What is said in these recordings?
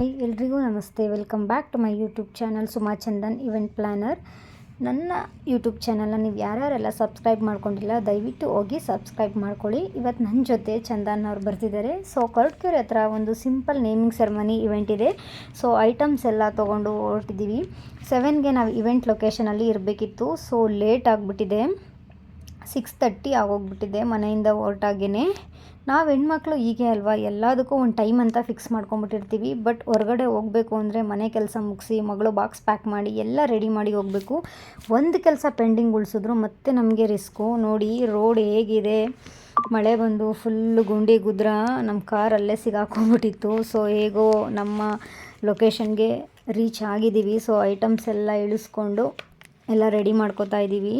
Hi, ಎಲ್ರಿಗೂ ನಮಸ್ತೆ. Welcome back to my YouTube channel Suma Chandan event planner ನನ್ನ YouTube ಚಾನಲ್ನ ನೀವು ಯಾರ್ಯಾರೆಲ್ಲ ಸಬ್ಸ್ಕ್ರೈಬ್ ಮಾಡ್ಕೊಂಡಿಲ್ಲ, ದಯವಿಟ್ಟು ಹೋಗಿ ಸಬ್ಸ್ಕ್ರೈಬ್ ಮಾಡ್ಕೊಳ್ಳಿ. ಇವತ್ತು ನನ್ನ ಜೊತೆ ಚಂದನ್ ಅವ್ರು ಬರ್ತಿದ್ದಾರೆ. ಸೊ ಕೊರಟಗೆರೆ ಹತ್ರ ಒಂದು ಸಿಂಪಲ್ ನೇಮಿಂಗ್ ಸೆರೆಮನಿ ಇವೆಂಟ್ ಇದೆ. ಸೊ ಐಟಮ್ಸ್ ಎಲ್ಲ ತೊಗೊಂಡು ಹೊರಟಿದ್ದೀವಿ. ಸೆವೆನ್ಗೆ ನಾವು ಇವೆಂಟ್ ಲೊಕೇಶನಲ್ಲಿ ಇರಬೇಕಿತ್ತು. ಸೊ ಲೇಟ್ ಆಗಿಬಿಟ್ಟಿದೆ. ಸಿಕ್ಸ್ ತರ್ಟಿ ಆಗೋಗ್ಬಿಟ್ಟಿದೆ ಮನೆಯಿಂದ ಹೊರಟಾಗೇ ನಾವು ಹೆಣ್ಮಕ್ಳು ಹೀಗೆ ಅಲ್ವಾ? ಎಲ್ಲದಕ್ಕೂ ಒಂದು ಟೈಮ್ ಅಂತ ಫಿಕ್ಸ್ ಮಾಡ್ಕೊಂಬಿಟ್ಟಿರ್ತೀವಿ ಬಟ್ ಹೊರಗಡೆ ಹೋಗಬೇಕು ಅಂದರೆ ಮನೆ ಕೆಲಸ ಮುಗಿಸಿ, ಮಗಳು ಬಾಕ್ಸ್ ಪ್ಯಾಕ್ ಮಾಡಿ, ಎಲ್ಲ ರೆಡಿ ಮಾಡಿ ಹೋಗಬೇಕು. ಒಂದು ಕೆಲಸ ಪೆಂಡಿಂಗ್ ಉಳಿಸಿದ್ರು ಮತ್ತೆ ನಮಗೆ ರಿಸ್ಕು ನೋಡಿ ರೋಡ್ ಹೇಗಿದೆ. ಮಳೆ ಬಂದು ಫುಲ್ಲು ಗುಂಡಿ ಗುದ್ರ ನಮ್ಮ ಕಾರಲ್ಲೇ ಸಿಗಾಕೊಂಬಿಟ್ಟಿತ್ತು ಸೊ ಹೇಗೋ ನಮ್ಮ ಲೊಕೇಶನ್ಗೆ ರೀಚ್ ಆಗಿದ್ದೀವಿ. ಸೊ ಐಟಮ್ಸ್ ಎಲ್ಲ ಇಳಿಸ್ಕೊಂಡು ಎಲ್ಲ ರೆಡಿ ಮಾಡ್ಕೋತಾ ಇದ್ದೀವಿ.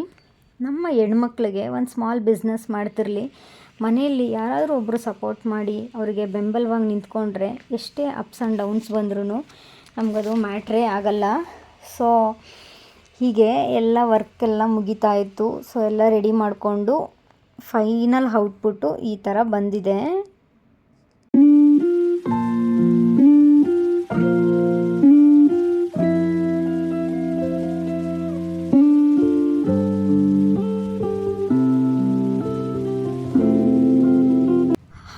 ನಮ್ಮ ಹೆಣ್ಮಕ್ಳಿಗೆ ಒಂದು ಸ್ಮಾಲ್ ಬಿಸ್ನೆಸ್ ಮಾಡ್ತಿರಲಿ, ಮನೆಯಲ್ಲಿ ಯಾರಾದರೂ ಒಬ್ಬರು ಸಪೋರ್ಟ್ ಮಾಡಿ ಅವರಿಗೆ ಬೆಂಬಲವಾಗಿ ನಿಂತ್ಕೊಂಡ್ರೆ ಎಷ್ಟೇ ಅಪ್ಸ್ ಆ್ಯಂಡ್ ಡೌನ್ಸ್ ಬಂದ್ರೂ ನಮಗದು ಮ್ಯಾಟ್ರೇ ಆಗಲ್ಲ. ಸೊ ಹೀಗೆ ಎಲ್ಲ ವರ್ಕ್ ಎಲ್ಲ ಮುಗಿತಾ ಇತ್ತು. ಸೊ ಎಲ್ಲ ರೆಡಿ ಮಾಡಿಕೊಂಡು ಫೈನಲ್ ಔಟ್ಪುಟ್ಟು ಈ ಥರ ಬಂದಿದೆ.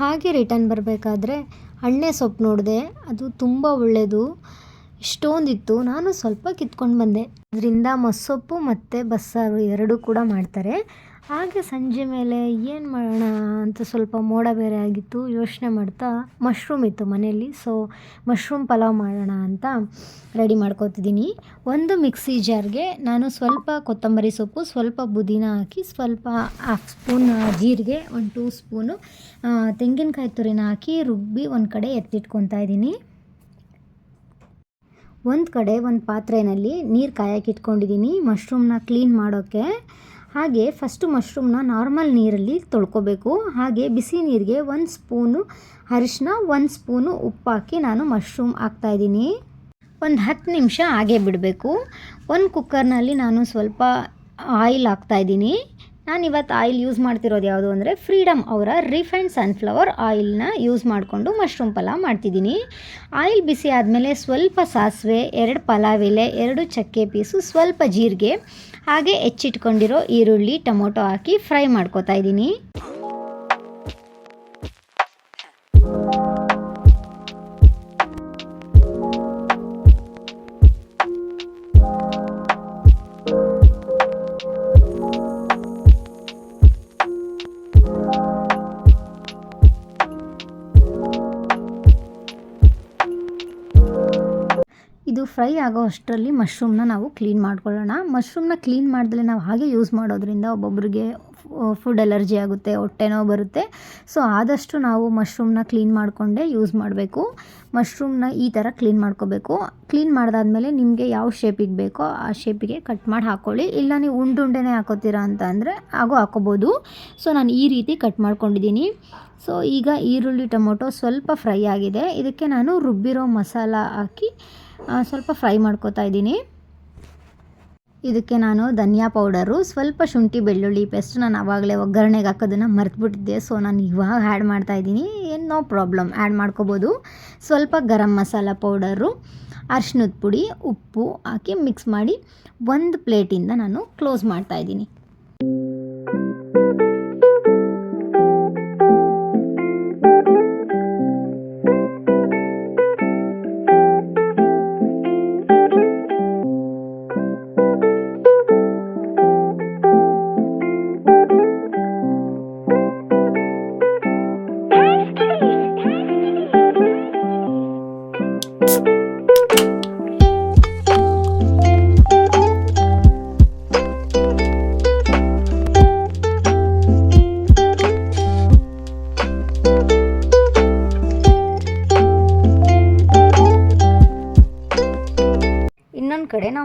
ಹಾಗೆ ರಿಟರ್ನ್ ಬರಬೇಕಾದ್ರೆ ಅಣ್ಣೆ ಸೊಪ್ಪು ನೋಡಿದೆ. ಅದು ತುಂಬ ಒಳ್ಳೆಯದು ಇಷ್ಟೊಂದಿತ್ತು. ನಾನು ಸ್ವಲ್ಪ ಕಿತ್ಕೊಂಡು ಬಂದೆ. ಇದರಿಂದ ಮೊಸೊಪ್ಪು ಮತ್ತು ಬಸ್ಸಾರು ಎರಡೂ ಕೂಡ ಮಾಡ್ತಾರೆ. ಹಾಗೆ ಸಂಜೆ ಮೇಲೆ ಏನು ಮಾಡೋಣ ಅಂತ ಸ್ವಲ್ಪ ಮೋಡ ಬೇರೆ ಆಗಿತ್ತು, ಯೋಚನೆ ಮಾಡ್ತಾ ಮಶ್ರೂಮ್ ಇತ್ತು ಮನೆಯಲ್ಲಿ. ಸೊ ಮಶ್ರೂಮ್ ಪಲಾವ್ ಮಾಡೋಣ ಅಂತ ರೆಡಿ ಮಾಡ್ಕೋತಿದ್ದೀನಿ. ಒಂದು ಮಿಕ್ಸಿ ಜಾರ್ಗೆ ನಾನು ಸ್ವಲ್ಪ ಕೊತ್ತಂಬರಿ ಸೊಪ್ಪು, ಸ್ವಲ್ಪ ಬುದೀನ ಹಾಕಿ, ಸ್ವಲ್ಪ ಹಾಫ್ ಸ್ಪೂನ್ ಜೀರಿಗೆ, ಒಂದು ಟೂ ಸ್ಪೂನು ತೆಂಗಿನಕಾಯಿ ತುರಿನ ಹಾಕಿ ರುಬ್ಬಿ ಒಂದು ಕಡೆ ಎತ್ತಿಟ್ಕೊತಾ ಇದ್ದೀನಿ. ಒಂದು ಕಡೆ ಒಂದು ಪಾತ್ರೆಯಲ್ಲಿ ನೀರು ಕಾಯಕ್ಕೆ ಇಟ್ಕೊಂಡಿದ್ದೀನಿ ಮಶ್ರೂಮ್ನ ಕ್ಲೀನ್ ಮಾಡೋಕ್ಕೆ ಹಾಗೆ ಫಸ್ಟು ಮಶ್ರೂಮ್ನ ನಾರ್ಮಲ್ ನೀರಲ್ಲಿ ತೊಳ್ಕೊಬೇಕು. ಹಾಗೆ ಬಿಸಿ ನೀರಿಗೆ ಒಂದು ಸ್ಪೂನು ಅರಿಶಿನ ಒಂದು ಸ್ಪೂನು ಉಪ್ಪು ಹಾಕಿ ನಾನು ಮಶ್ರೂಮ್ ಹಾಕ್ತಾಯಿದ್ದೀನಿ ಒಂದು ಹತ್ತು ನಿಮಿಷ ಹಾಗೆ ಬಿಡಬೇಕು. ಒಂದು ಕುಕ್ಕರ್ನಲ್ಲಿ ನಾನು ಸ್ವಲ್ಪ ಆಯಿಲ್ ಹಾಕ್ತಾಯಿದ್ದೀನಿ ನಾನು ಇವತ್ತು ಆಯಿಲ್ ಯೂಸ್ ಮಾಡ್ತಿರೋದು ಯಾವುದು ಅಂದರೆ ಫ್ರೀಡಮ್ ಅವರ ರಿಫೈಂಡ್ ಸನ್ಫ್ಲವರ್ ಆಯಿಲ್ನ ಯೂಸ್ ಮಾಡಿಕೊಂಡು ಮಶ್ರೂಮ್ ಪಲಾವ್ ಮಾಡ್ತಿದ್ದೀನಿ. ಆಯಿಲ್ ಬಿಸಿ ಆದಮೇಲೆ ಸ್ವಲ್ಪ ಸಾಸಿವೆ, ಎರಡು ಪಲಾವ್ ಎಲೆ ಎರಡು ಚಕ್ಕೆ ಪೀಸು, ಸ್ವಲ್ಪ ಜೀರಿಗೆ, ಹಾಗೆ ಹೆಚ್ಚಿಟ್ಕೊಂಡಿರೋ ಈರುಳ್ಳಿ, ಟೊಮೊಟೊ ಹಾಕಿ ಫ್ರೈ ಮಾಡ್ಕೊತಾ ಇದ್ದೀನಿ. ಫ್ರೈ ಆಗೋ ಅಷ್ಟರಲ್ಲಿ ಮಶ್ರೂಮ್ನ ನಾವು ಕ್ಲೀನ್ ಮಾಡ್ಕೊಳ್ಳೋಣ. ಮಶ್ರೂಮ್ನ ಕ್ಲೀನ್ ಮಾಡಿದ್ರೆ ನಾವು ಹಾಗೆ ಯೂಸ್ ಮಾಡೋದ್ರಿಂದ ಒಬ್ಬೊಬ್ಬರಿಗೆ ಫುಡ್ ಅಲರ್ಜಿ ಆಗುತ್ತೆ ಹೊಟ್ಟೆ ನೋವು ಬರುತ್ತೆ. ಸೊ ಆದಷ್ಟು ನಾವು ಮಶ್ರೂಮ್ನ ಕ್ಲೀನ್ ಮಾಡಿಕೊಂಡೇ ಯೂಸ್ ಮಾಡಬೇಕು. ಮಶ್ರೂಮ್ನ ಈ ಥರ ಕ್ಲೀನ್ ಮಾಡ್ಕೋಬೇಕು. ಕ್ಲೀನ್ ಮಾಡಿದಾದ್ಮೇಲೆ ನಿಮಗೆ ಯಾವ ಶೇಪಿಗೆ ಬೇಕೋ ಆ ಶೇಪಿಗೆ ಕಟ್ ಮಾಡಿ ಹಾಕ್ಕೊಳ್ಳಿ ಇಲ್ಲ ನೀವು ಉಂಡುಂಡೆನೇ ಹಾಕೋತೀರಾ ಅಂತ ಅಂದರೆ ಹಾಗೂ ಹಾಕೋಬೋದು. ಸೊ ನಾನು ಈ ರೀತಿ ಕಟ್ ಮಾಡ್ಕೊಂಡಿದ್ದೀನಿ. ಸೊ ಈಗ ಈರುಳ್ಳಿ ಟೊಮೊಟೊ ಸ್ವಲ್ಪ ಫ್ರೈ ಆಗಿದೆ. ಇದಕ್ಕೆ ನಾನು ರುಬ್ಬಿರೋ ಮಸಾಲ ಹಾಕಿ ಸ್ವಲ್ಪ ಫ್ರೈ ಮಾಡ್ಕೋತಾ ಇದ್ದೀನಿ. ಇದಕ್ಕೆ ನಾನು ಧನಿಯಾ ಪೌಡರು, ಸ್ವಲ್ಪ ಶುಂಠಿ ಬೆಳ್ಳುಳ್ಳಿ ಪೇಸ್ಟ್ ನಾನು ಆವಾಗಲೇ ಒಗ್ಗರಣೆಗೆ ಹಾಕೋದನ್ನು ಮರೆತುಬಿಟ್ಟಿದ್ದೆ. ಸೊ ನಾನು ಇವಾಗ ಆ್ಯಡ್ ಮಾಡ್ತಾ ಇದ್ದೀನಿ. ಏನು ನೋ ಪ್ರಾಬ್ಲಮ್ ಆ್ಯಡ್ ಮಾಡ್ಕೋಬೋದು. ಸ್ವಲ್ಪ ಗರಂ ಮಸಾಲ ಪೌಡರು, ಅರ್ಶಿನದ ಪುಡಿ, ಉಪ್ಪು ಹಾಕಿ ಮಿಕ್ಸ್ ಮಾಡಿ ಒಂದು ಪ್ಲೇಟಿಂದ ನಾನು ಕ್ಲೋಸ್ ಮಾಡ್ತಾ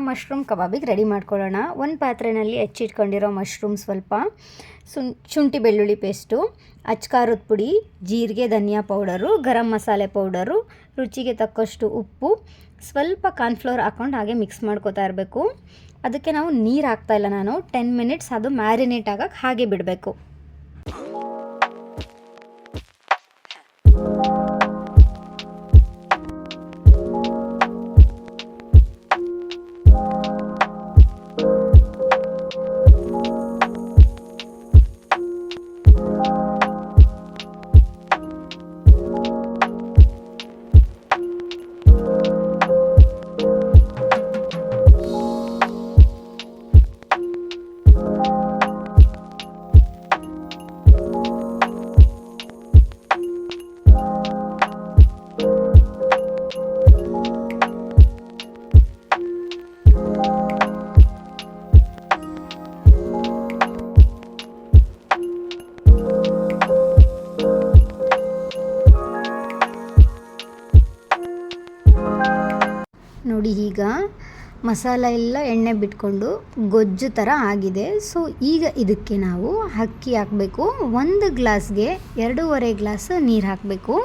ಮಶ್ರೂಮ್ ಕಬಾಬಿಗೆ ರೆಡಿ ಮಾಡ್ಕೊಳ್ಳೋಣ. ಒಂದು ಪಾತ್ರೆಯಲ್ಲಿ ಹೆಚ್ಚಿಟ್ಕೊಂಡಿರೋ ಮಶ್ರೂಮ್ ಸ್ವಲ್ಪ. ಸುನ್, ಶುಂಠಿ ಬೆಳ್ಳುಳ್ಳಿ ಪೇಸ್ಟು, ಅಚ್ಕಾರದ ಪುಡಿ, ಜೀರಿಗೆ, ಧನಿಯಾ ಪೌಡರು, ಗರಂ ಮಸಾಲೆ ಪೌಡರು, ರುಚಿಗೆ ತಕ್ಕಷ್ಟು ಉಪ್ಪು. ಸ್ವಲ್ಪ ಕಾರ್ನ್ಫ್ಲೋರ್ ಹಾಕ್ಕೊಂಡು ಹಾಗೆ ಮಿಕ್ಸ್ ಮಾಡ್ಕೋತಾ ಇರಬೇಕು. ಅದಕ್ಕೆ ನಾವು ನೀರು ಹಾಕ್ತಾಯಿಲ್ಲ ನಾನು. ಟೆನ್ ಮಿನಿಟ್ಸ್ ಅದು ಮ್ಯಾರಿನೇಟ್ ಆಗೋಕ್ಕೆ ಹಾಗೆ ಬಿಡಬೇಕು. ನೋಡಿ ಈಗ ಮಸಾಲ ಎಲ್ಲ ಎಣ್ಣೆ ಬಿಟ್ಕೊಂಡು ಗೊಜ್ಜು ಥರ ಆಗಿದೆ. ಸೊ ಈಗ ಇದಕ್ಕೆ ನಾವು ಅಕ್ಕಿ ಹಾಕಬೇಕು. ಒಂದು ಗ್ಲಾಸ್ಗೆ ಎರಡೂವರೆ ಗ್ಲಾಸ್ ನೀರು ಹಾಕಬೇಕು.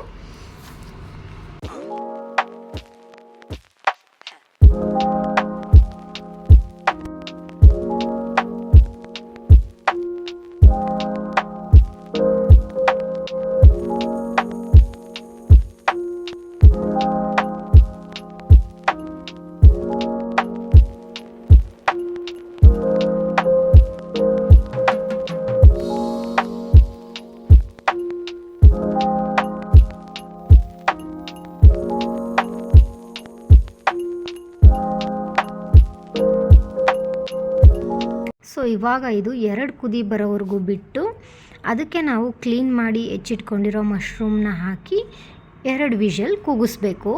ಇವಾಗ ಇದು ಎರಡು ಕುದಿ ಬರೋವರೆಗೂ ಬಿಟ್ಟು ಅದಕ್ಕೆ ನಾವು ಕ್ಲೀನ್ ಮಾಡಿ ಹೆಚ್ಚಿಟ್ಕೊಂಡಿರೋ ಮಶ್ರೂಮ್ನ ಹಾಕಿ ಎರಡು ವಿಷಲ್ ಕೂಗಿಸ್ಬೇಕು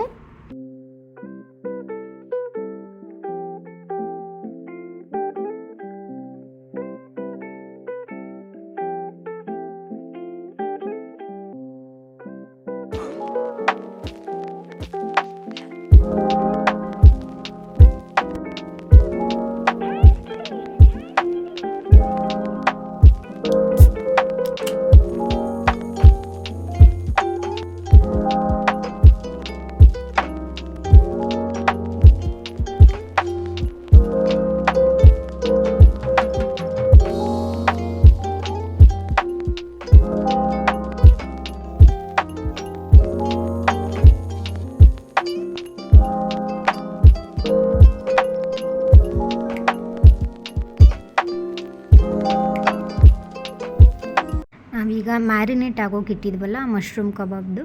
ನಾವೀಗ ಮ್ಯಾರಿನೇಟ್ ಆಗೋಕೆ ಇಟ್ಟಿದ್ವಲ್ಲ ಮಶ್ರೂಮ್ ಕಬಾಬ್ದು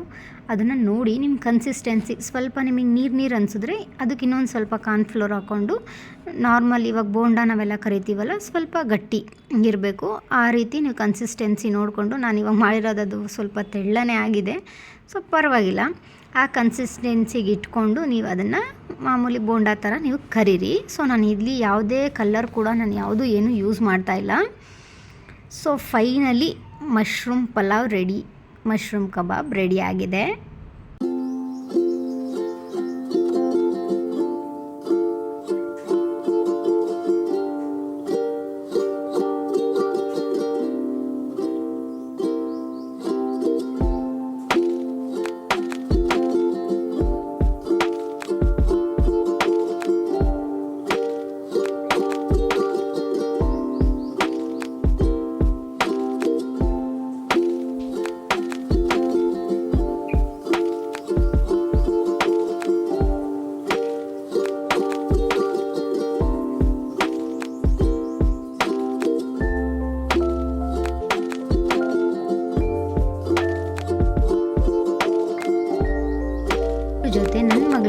ಅದನ್ನು ನೋಡಿ ನಿಮ್ಮ ಕನ್ಸಿಸ್ಟೆನ್ಸಿ ಸ್ವಲ್ಪ ನಿಮಗೆ ನೀರು ನೀರು ಅನಿಸಿದ್ರೆ ಅದಕ್ಕೆ ಇನ್ನೊಂದು ಸ್ವಲ್ಪ ಕಾರ್ನ್ಫ್ಲೋರ್ ಹಾಕ್ಕೊಂಡು ನಾರ್ಮಲ್ ಇವಾಗ ಬೋಂಡ ನಾವೆಲ್ಲ ಕರಿತೀವಲ್ಲ, ಸ್ವಲ್ಪ ಗಟ್ಟಿ ಇರಬೇಕು. ಆ ರೀತಿ ನೀವು ಕನ್ಸಿಸ್ಟೆನ್ಸಿ ನೋಡಿಕೊಂಡು, ನಾನು ಇವಾಗ ಮಾಡಿರೋದು ಸ್ವಲ್ಪ ತೆಳ್ಳನೇ ಆಗಿದೆ, ಸೊ ಪರವಾಗಿಲ್ಲ. ಆ ಕನ್ಸಿಸ್ಟೆನ್ಸಿಗೆ ಇಟ್ಕೊಂಡು ನೀವು ಅದನ್ನು ಮಾಮೂಲಿ ಬೋಂಡಾ ಥರ ನೀವು ಕರೀರಿ. ಸೊ ನಾನು ಇಲ್ಲಿ ಯಾವುದೇ ಕಲ್ಲರ್ ಕೂಡ ನಾನು ಯಾವುದೂ ಏನೂ ಯೂಸ್ ಮಾಡ್ತಾಯಿಲ್ಲ so finally mushroom pulao ready mushroom kebab ready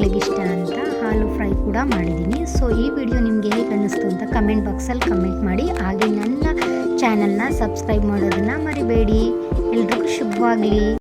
ಮಗಳಿಗೆ ಇಷ್ಟ ಅಂತ ಹಾಲು ಫ್ರೈ ಕೂಡ ಮಾಡಿದ್ದೀನಿ. ಸೊ ಈ ವಿಡಿಯೋ ನಿಮಗೆ ಹೇಗೆ ಅನ್ನಿಸ್ತು ಅಂತ ಕಮೆಂಟ್ ಬಾಕ್ಸಲ್ಲಿ ಕಮೆಂಟ್ ಮಾಡಿ. ಹಾಗೆ ನನ್ನ ಚಾನಲ್ನ ಸಬ್ಸ್ಕ್ರೈಬ್ ಮಾಡೋದನ್ನು ಮರಿಬೇಡಿ. ಎಲ್ರಿಗೂ ಶುಭವಾಗಲಿ.